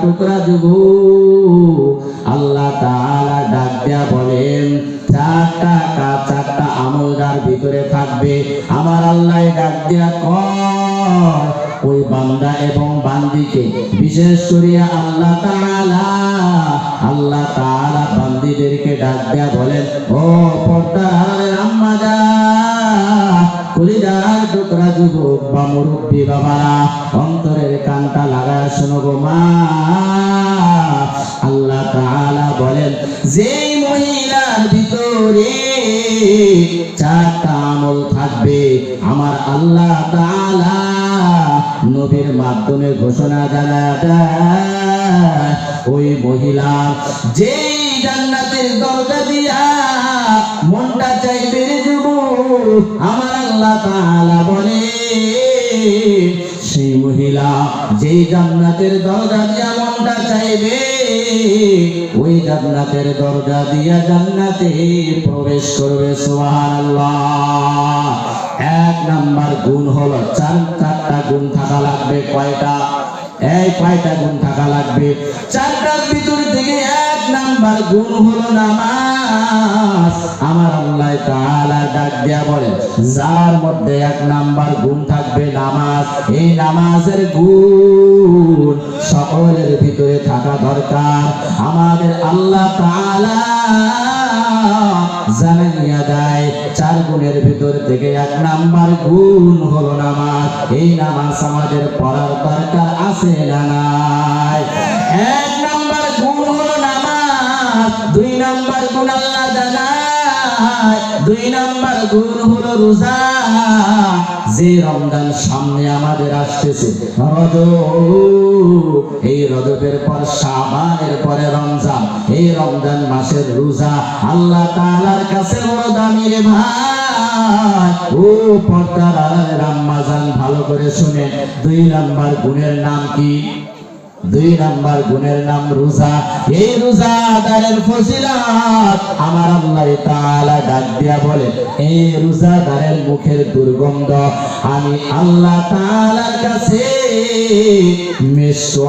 টুকরা আল্লাহ তাআলা ডাক দিয়া বলেন, চারটা চারটা ভিতরে থাকবে। আমার আল্লাহ ডাক দিয়া ওই বান্দা এবং বান্দিকে। বিশেষ করিয়া আল্লাহ তাআলা আল্লাহ তাআলা বান্দিদেরকে ডাক দিয়া বলেন, ও কলিজার টুকরা যুবক বা মুরব্বী বাবারা আল্লাহ বলেন মহিলার ভিতরে চারটা আমল থাকবে, আমার আল্লাহ নবীর মাধ্যমে ঘোষণা দেয়, ওই মহিলা যেই জান্নাতের দরজা দিয়া মনটা চাইবে রে যুবক, আমার আল্লাহ তাআলা বলে সেই মহিলা যেই জান্নাতের দরজা দিয়া মনটা চাইবে, ওই জান্নাতের দরজা দিয়া জান্নাতে প্রবেশ করবে, সুবহানাল্লাহ। এক নাম্বার গুণ হলো চার, চারটা গুণ থাকা লাগবে কয়টা? এই কয়টা গুণ থাকা লাগবে? চারটার ভিতর থেকে এক নাম্বার গুণ হলো নামাজ। আমার আল্লাহ তাআলা ডাক দিয়া বলে, যার মধ্যে এক নাম্বার গুণ থাকবে নামাজ, এই নামাজের গুণ সকলের ভিতরে থাকা দরকার। আমাদের আল্লাহ চার গুণের ভিতর থেকে এক নাম্বার গুণ হলো নামাজ। এই নামাজ আমাদের পড়ার দরকার আছে না নাই? এক নাম্বার গুণ হলো নামাজ, দুই নাম্বার গুণ আল্লাহ জানায় দুই নাম্বার গুণ হলো রোজা। যে রমজান সামনে আমাদের আসতেছে, রজব। এই রজবের পর শাবানের পরে রমজান। এই রমজান মাসের রোজা আল্লাহ তাআলার কাছে বড় দামি রে ভাই। ও পর্দার আড়ালের আম্মাজান ভালো করে শুনে। দুই নাম্বার গুণের নাম কি? দুই নাম্বার গুণের নাম রোজা। এই রোজা দারের ফজিলাত আমার আল্লাহ তাআলা ডাক দিয়া বলে এই রোজা দারের মুখের দুর্গন্ধ আমি আল্লাহ তাআলার কাছে মিশ্র